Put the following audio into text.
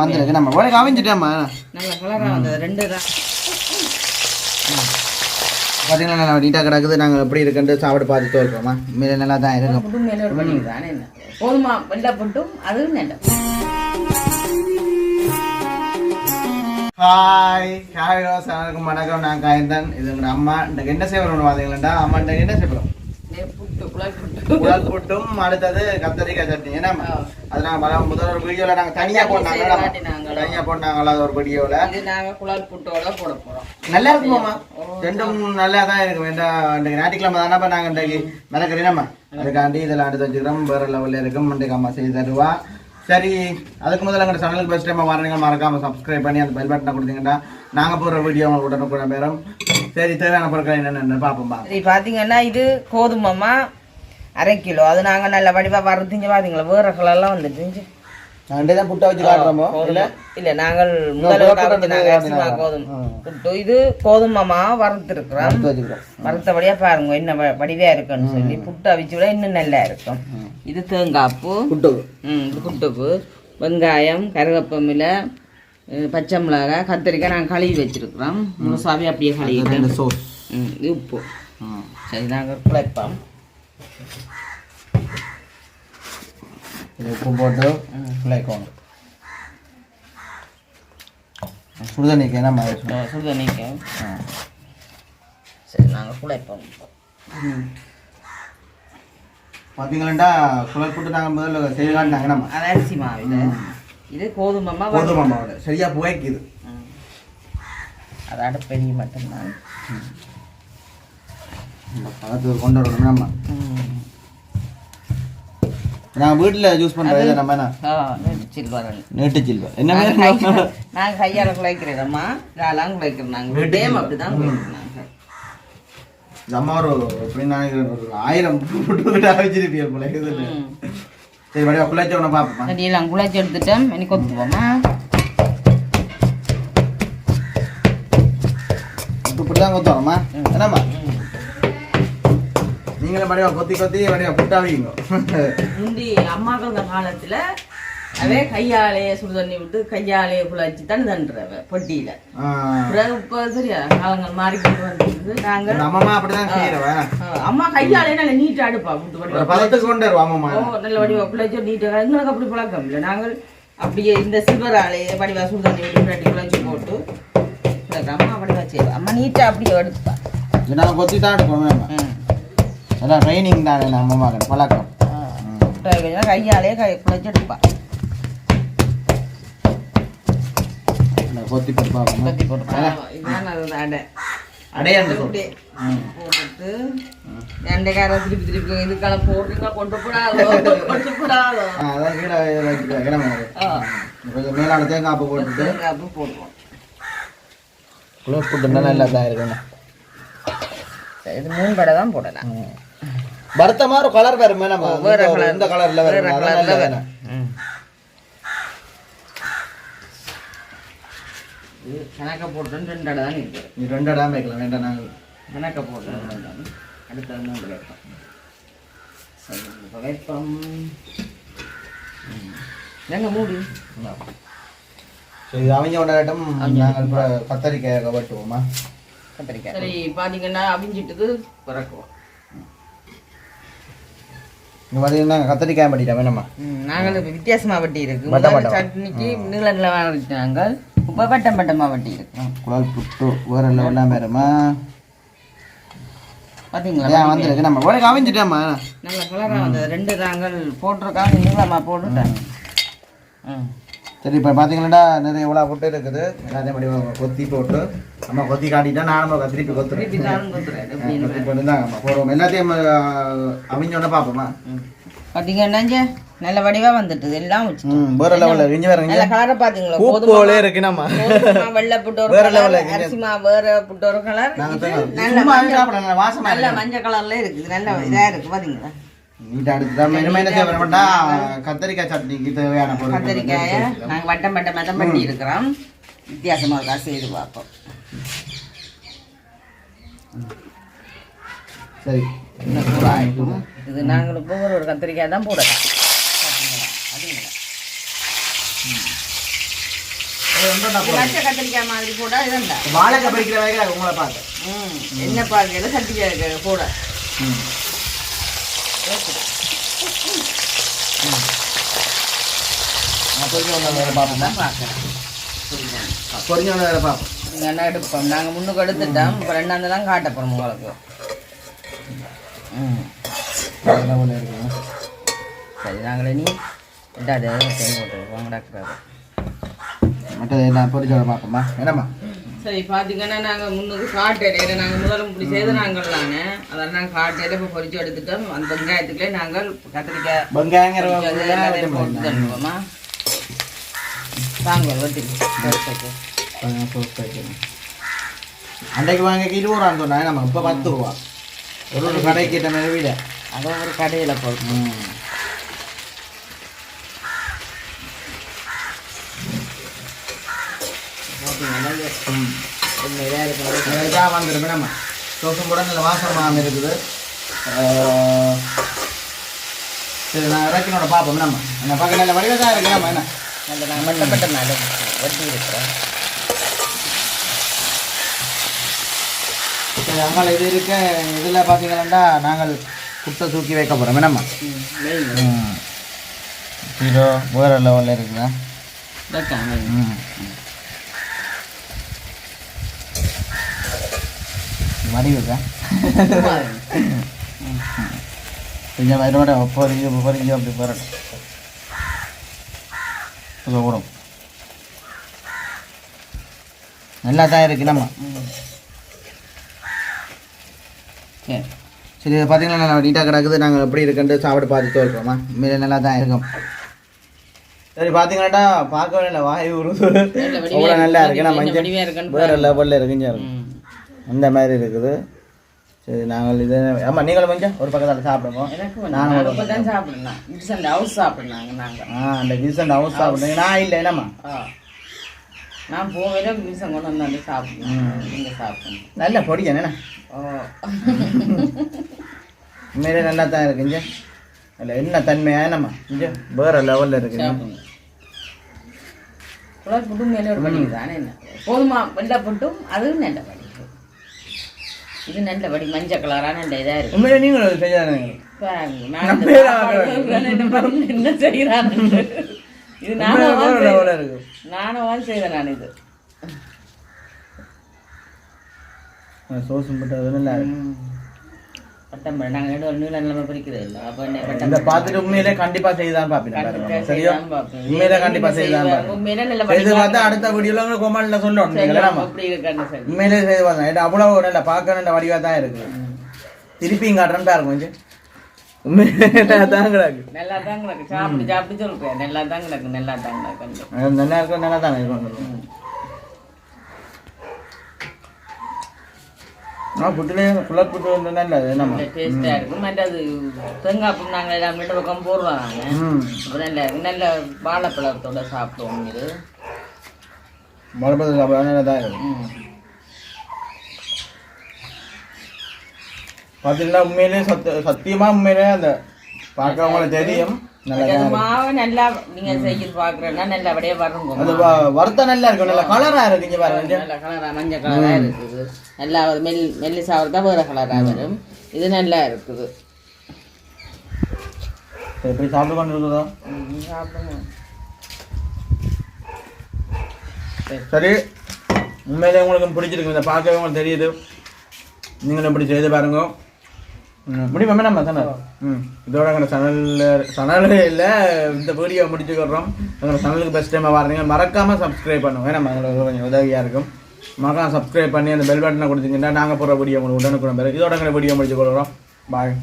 வந்துருக்கு. நம்ம உனக்கு நல்ல தான். பார்த்தீங்கன்னா நல்லா நீட்டாக கிடக்குது. நாங்கள் எப்படி இருக்குன்ட்டு சாப்பிட்டு பார்த்துட்டு நல்லா தான் இருக்கும் மேல பண்ணி தானே. என்ன போதுமா? வெள்ளை புட்டும் அதுவும் நல்ல. ஹாய் ஹாய் வணக்கம் வணக்கம். நான் காயந்தன். இது உங்க அம்மா. என்ன செய்வோம் பார்த்தீங்களா அம்மா என்ன செய்வோம் புட்டு புட்டு. உலர் புட்டும் அடுத்தது கத்தரிக்காய் சட்னி. ஏன்னா அது நாங்கள் பல முதல் ஒரு வீடியோல நாங்கள் தனியாக போட்டாங்க? தனியாக போட்டாங்களா அது ஒரு வீடியோவில் இது நாங்க குழாய் புட்டோட போட போறோம். நல்லா இருக்குமாம்மா? ரெண்டும் நல்லா தான் இருக்கும். இன்றைக்கு ஞாயிற்றுக்கிழமை தானே நாங்கள் இன்றைக்கு மிளக்கறினம்மா அதுக்காண்டி இதில் அடுத்து வச்சுக்கிறோம். வேறு லெவலில் இருக்கும். இன்றைக்கு அம்மா செய்து தருவா. சரி அதுக்கு முதல்ல எங்கள் சேனலுக்கு ஃபஸ்ட் டைம் வரணுங்க மறக்காம சப்ஸ்கிரைப் பண்ணி அந்த பெல் பட்டனை கொடுத்தீங்கன்னா நாங்கள் போடுற வீடியோ உங்களுக்கு உடனுக்குடன் பேரும் சரி தேவையான பொருட்கள் என்னென்னு பார்ப்போம் சரி பாத்தீங்கன்னா இது கோதுமைமா அரை கிலோ. அது நாங்க நல்ல வடிவா வறுத்தீங்க பாத்தீங்களா வேற கலர்லாம் வந்துட்டு ரெண்டே தான் புட்டை வச்சு காட்டுறோமோ? இல்லை? இல்ல நாங்கள் முதல்ல காமிச்ச நாங்க அரிசிமா கோதுமை. புட்டு இது கோதுமைமா வறுத்துருக்குறோம். எடுத்து வச்சுக்கிறோம். வறுத்தபடியா பாருங்க என்ன வ- வடிவா இருக்குன்னு சொல்லி. புட்டு அவிச்சு விட இன்னும் நல்லா இருக்கும். இது தேங்காய்ப்பு. ம் புட்டுப்பு வெங்காயம் கருவேப்பமிலை அஹ் பச்சை மிளகாய் கத்திரிக்காய் நாங்கள் கழுவி வச்சிருக்கிறோம். முழுசாவே அப்படியே சோஸ் ம் இது உப்பு. சரி நாங்கள் குழைப்போம். உப்பு போட்டு பிள்ளைக்கோணும் சுடுதண்ணிக்கு என்ன மாதிரி சுடுதண்ணிக்கு. சரி நாங்கள் குழைப்போம் பார்த்தீங்களா குழல் போட்டு நாங்கள் முதல்ல செய்யலான்னாங்க நம்ம அது அரிசி மாவு இது. கோதுமை மாவு. கோதுமை மாவோட சரியா புகைக்குது. அது அடுப்பெரிய மட்டும்தான். இந்த கொண்டு வரணும் நம்ம. நாங்கள் வீட்டில் யூஸ் பண்ணுறது நம்ம என்ன? ஆ நெட்டு சில்வர். நீட்டு சில்வர். என்ன நாங்க மாதிரி கையால- குழைக்கிறோம்மா இதாலாம் குழைக்கிறோம் நாங்க டேம் அப்படிதான் குழைக்கிறோம் நாங்க. நம்ம ஒரு எப்படின்னு ஒரு ஆயிரம் புட்டு இது இல்லை. ம். சரி வடிவா பிள்ளைச்ச ஒன்று பார்ப்போமா சரி எல்லாம் குழைச்சி எடுத்துட்டோம் இனி கொத்துவோமா இப்போ இப்படி தான் கொத்துவோம்மா என்னம்மா? நீங்களும் வடிவா கொத்தி கொத்தி வடிவா புட்டாவீங்க முந்தி அம்மாக்கள் அந்த காலத்துல அவே கையாலேயே சுடுதண்ணி விட்டு கையாலேயே குழைச்சி தான் தண்டுறவ பொட்டியில. பிறகு இப்ப சரியா காலங்கள் மாறிக்கிட்டு வந்துருக்கு நாங்க அம்மா அப்படிதான் செய்யறவன் அம்மா கையாலே நல்ல நீட்டா அடுப்பா விட்டு பதத்துக்கு கொண்டு அம்மா நல்ல வடிவா குழைச்சி நீட்டா எங்களுக்கு அப்படி பழக்கம் இல்லை. நாங்கள் அப்படியே இந்த சில்வராலே வடிவா சுடுதண்ணி விட்டு பிரட்டி குழைச்சி போட்டு இந்த அம்மா வடிவா செய்வா. அம்மா நீட்டா அப்படியே எடுப்பா நாங்கள் கொத்தி தான் எடுப்போம் அதான் ட்ரைனிங் தானே நம்ம மகன். பழக்கம். கையாலே கை இந்த கொத்தி போட்டு போட்டு இதுதான் அது அடை. அடையாண்டு அப்படியே போட்டுட்டு ரெண்டைக்கார திருப்பி திருப்பி இதுக்கெல்லாம் போடுறீங்க கொண்டு போடாதோ கொண்டு போடாதோ. அதான் கீழே கிடமை. கொஞ்சம் மேலான தேங்காய் போட்டுட்டு. தேங்காய் போடுவோம். குளோஸ் போட்டுருந்தா நல்லா தான் இருக்குண்ணே சரி, இது மூணு கடை தான் போடலாம். வருத்த மாதிரி கலர் வேறு நம்ம வேற இந்த- கலர்ல வேற வேறு. கலர்ல வேணும் இது கணக்க போட்டு ரெண்டு கடை தான் இருக்குது நீ ரெண்டு இடம் வைக்கலாம். வேண்டாம் நாங்கள் கணக்க போட்டு அடுத்த மூன்று வைப்போம் வைப்போம் எங்க மூடி? சரி அவங்க உண்டாட்டம் நாங்கள் இப்போ கத்தரிக்காய் வெட்டுவோமா கத்திரிக்காய். சரி பாத்தீங்கன்னா அவிஞ்சிட்டது? பிறக்குவோம். இங்கே பார்த்தீங்கன்னா கத்தரிக்காய் பண்ணிட்டேன் வேணுமா நாங்கள் இப்ப வித்தியாசமா வட்டி இருக்கு. முதல்ல. சட்னிக்கு நீள நீளமா வச்சுட்டாங்க இப்ப வட்டம் வட்டமா வட்டி இருக்கு. குழல் புட்டு வேறு லெவலாம் வேறுமா பாத்தீங்களா? ஏன் வந்துருக்கு? நம்ம நல்ல கலரா வந்தது. ரெண்டு நாங்கள் போட்டிருக்காங்க போட்டுட்டேன். ம். சரி இப்போ பார்த்தீங்கன்னா நிறைய இவ்வளோ புட்டு இருக்குது. அதே மாதிரி கொத்தி போட்டு நம்ம கொத்தி காட்டிட்டா நானும் திருப்பி கொத்துறேன். கொத்தி போட்டு தான் நம்ம போடுவோம். எல்லாத்தையும் அமைஞ்சோடனே பார்ப்போமா? இங்க நல்ல வடிவா வந்துட்டுது. எல்லாம் வேறு லெவலில் இஞ்சி வேறு நல்ல கலரை பாத்தீங்களா? பூ கோதுமை போலே இருக்கு நம்ம. வெள்ளை புட்டு ஒரு வேற கலர் level ல அரிசி மா வேற புட்டு ஒரு கலர் நல்ல மஞ்சள் கலர்ல இருக்குது. நல்ல இதா இருக்கு பாத்தீங்களா? வீட்டை அடுத்துதான் இனிமே என்ன செய்யப்பட்டா கத்தரிக்காய் சட்னிக்கு தேவையான பொருள் நாங்கள் வட்டம் வட்டம் மெதம் பண்ணி இருக்கிறோம் வித்தியாசமாக தான் செய்து பார்ப்போம். சரி என்ன கூட இது நாங்கள் போகிற ஒரு கத்திரிக்காய் தான் போடலாம் கத்திரிக்காய் மாதிரி போட இதுண்டா வாழைக்காய் படிக்கிற உங்களை பார்த்து. ம். என்ன பார்க்கல? கத்திரிக்காய் போட. ம். நான் பொறிஞ்ச ஒன்று வேறு பார்ப்போம்? நீங்கள் என்ன எடுப்போம் நாங்கள் முன்னுக்கு எடுத்துட்டோம். இப்போ ரெண்டாந்து தான் காட்ட போகிறோம் உங்களுக்கு. ம். அதெல்லாம் ஒன்று இருக்குங்க? சரி நாங்களே நீ இட்டாது போட்டு மற்றது பொறிஞ்ச ஒன்று பார்ப்போம்மா என்னம்மா? சரி பார்த்தீங்கன்னா நாங்கள் முன்னுக்கு காட்டையில நாங்கள் முதல்ல இப்படி செய்து நாங்கள் தானே அதெல்லாம் நாங்கள் காட்டையில இப்போ பொரிச்சு எடுத்துட்டோம். அந்த வெங்காயத்துக்குள்ளே நாங்கள் கத்திரிக்காய் எல்லாத்தையும் போட்டு தருவோமா வறுத்துக்கு. அன்றைக்கு வாங்க இருபது ரூபான்னு சொன்னாங்க நம்ம இப்போ பத்து ரூபா. ஒரு ஒரு கடைக்கு கிட்ட மாதிரி வீட அதை ஒரு கடையில் போட்டு. உண்மையிலே இருக்கிறது இதாக வந்துருமே நம்ம. சோசம் கூட நல்ல வாசமாக இருக்குது. சரி நான் இறக்கினோட பார்ப்போம் நம்ம. என்ன பார்க்க நல்ல வடிவாக தான் இருக்கு. நம்ம என்ன? நல்ல நாங்கள் மட்டப்பட்ட நாடு வெட்டி இருக்கிறோம் சரி அங்கே இது இருக்க இதில் பார்த்தீங்கன்னா நாங்கள் குட்டை தூக்கி வைக்க போகிறோம் என்னம்மா? ம் மெயின் கிலோ வேறு லெவலில் வைக்காம ம். வடிவுக்கா கொஞ்சம் வயிறோட பொறிஞ்சு பொறிஞ்சு அப்படி இது கூடும் நல்லா தான் இருக்கு நம்ம சரி சரி இது பார்த்தீங்கன்னா நல்லா நீட்டாக கிடக்குது நாங்கள் எப்படி இருக்குன்ட்டு சாப்பிட்டு பார்த்து தோல்றோமா மீது நல்லா தான் இருக்கும் சரி பார்த்தீங்கன்னாட்டா பார்க்கவே இல்லை வாய் உருது நல்ல வடிவா அவ்வளோ நல்லா இருக்கு. வடிவா இருக்குன்னு வேறு லெவலில் இருக்குங்க இருக்கும் அந்த மாதிரி இருக்குது. சரி நாங்கள் இது ஆமாம் நீங்களும் கொஞ்சம் ஒரு பக்கத்தில் சாப்பிடுவோம் வந்து நாங்கள் தான் சாப்பிடணும் அந்த ஹவுஸ் சாப்பிட்னாங்க நாங்கள் ஆ அந்த கிசன் ஹவுஸ் சாப்பிடுங்க. நான் இல்லை என்னம்மா? ஆ. நான் போவேல மீசம் கொண்டு வந்தாண்டு சாப்பிடணும் நீங்கள் சாப்பிடணும் நல்ல பொடிக்க என்ன ஓ. உண்மையிலே நல்லா தான் இருக்குங்க இல்லை என்ன தன்மையா என்னம்மா? இங்கே வேறு லெவலில் இருக்குங்க புட்டும் மேலே ஒரு வடி தானே என்ன? போதுமா வெள்ளை புட்டும் அதுவும் நல்ல வடி இது நல்ல வடி மஞ்சள் கலரான நல்ல இதாக இருக்கு. உண்மையிலே நீங்களும் செய்யாதுங்க. என்ன செய்யறான்னு இது நானும் நானும் செய்தேன் நான் இது. சோசம் போட்டு நல்லா இருக்கு பட்டம் நாங்கள் ரெண்டு ஒரு நீள நிலைமை பிரிக்கிறது இல்லை. அப்போ இந்த பார்த்துட்டு உண்மையிலே கண்டிப்பாக செய்தான் பார்ப்பேன் கண்டிப்பா சரியா. உண்மையிலே கண்டிப்பாக செய்தான் உண்மையிலே நல்ல இது பார்த்தா அடுத்த வீடியோவில் கோமாளில் சொல்லணும் நீங்கள் செய்யலாம். அப்படி இருக்கான்னு சரி. உண்மையிலே செய்து பார்த்தேன் அவ்வளோ நல்ல பார்க்க நல்ல வடிவாக தான் இருக்கு. திருப்பியும் காட்டுறேன் பாருங்க கொஞ்சம். உண்மையிலே நல்லா தான் கிடக்கு. நல்லா தான் கிடக்கு. சாப்பிட்டு சாப்பிட்டு சொல்றேன். நல்லா தான் கிடக்கு நல்லா தான் கிடக்கு. நல்லா இருக்கும் நல்லா தான் இருக்கும். ஆ புட்டுலே புலர் புட்டு வந்து நல்லது நம்ம டேஸ்டா இருக்கும் மற்ற அது தேங்காய் பூ நாங்கள் எல்லாம் ரெண்டு பக்கம் போடுறோம் நாங்கள் நல்ல நல்ல வாழைப்பழத்தோட சாப்பிடுவோம் இது நல்லா தான் இருக்கும். பார்த்தீங்கன்னா உண்மையிலே சத்த சத்தியமாக உண்மையிலே அந்த பார்க்கறவங்களுக்கு தெரியும் நல்லா தான் மாவு நல்லா நீங்க செய்ய பாக்குறேன்னா நல்லபடியா வருங்க அது வறுத்தா நல்லா இருக்கும். நல்ல கலராக இருக்கு இங்கே பாருங்க நல்ல கலரா மஞ்சள் கலரா இருக்குது. நல்லா மெல் மெல்லி சாப்பிட்டா வேற கலரா வரும். இது நல்லா இருக்குது. எப்படி சாப்பிட்டு கொண்டு இருக்குதோ சரி. உண்மையிலே உங்களுக்கு பிடிச்சிருக்கு இந்த பார்க்கவே உங்களுக்கு தெரியுது. நீங்களும் இப்படி செய்து பாருங்க. ம், முடியுமா நம்ம சேனல் ம். இதோட எங்கள் சேனலில் சேனலே இல்லை இந்த வீடியோ முடிச்சுக்கிறோம் எங்கள் சேனலுக்கு பெஸ்ட் டைமாக பாருங்க மறக்காமல் சப்ஸ்கிரைப் பண்ணுங்க. நம்ம எங்களுக்கு கொஞ்சம் உதவியாக இருக்கும். மறக்காம சப்ஸ்கிரைப் பண்ணி அந்த பெல் பட்டனை கொடுத்தீங்கன்னா நாங்கள் போகிற வீடியோ உங்களுக்கு உடனுக்குடன் பிறகு இதோட எங்களை வீடியோ முடிச்சு கொள்கிறோம் பாய்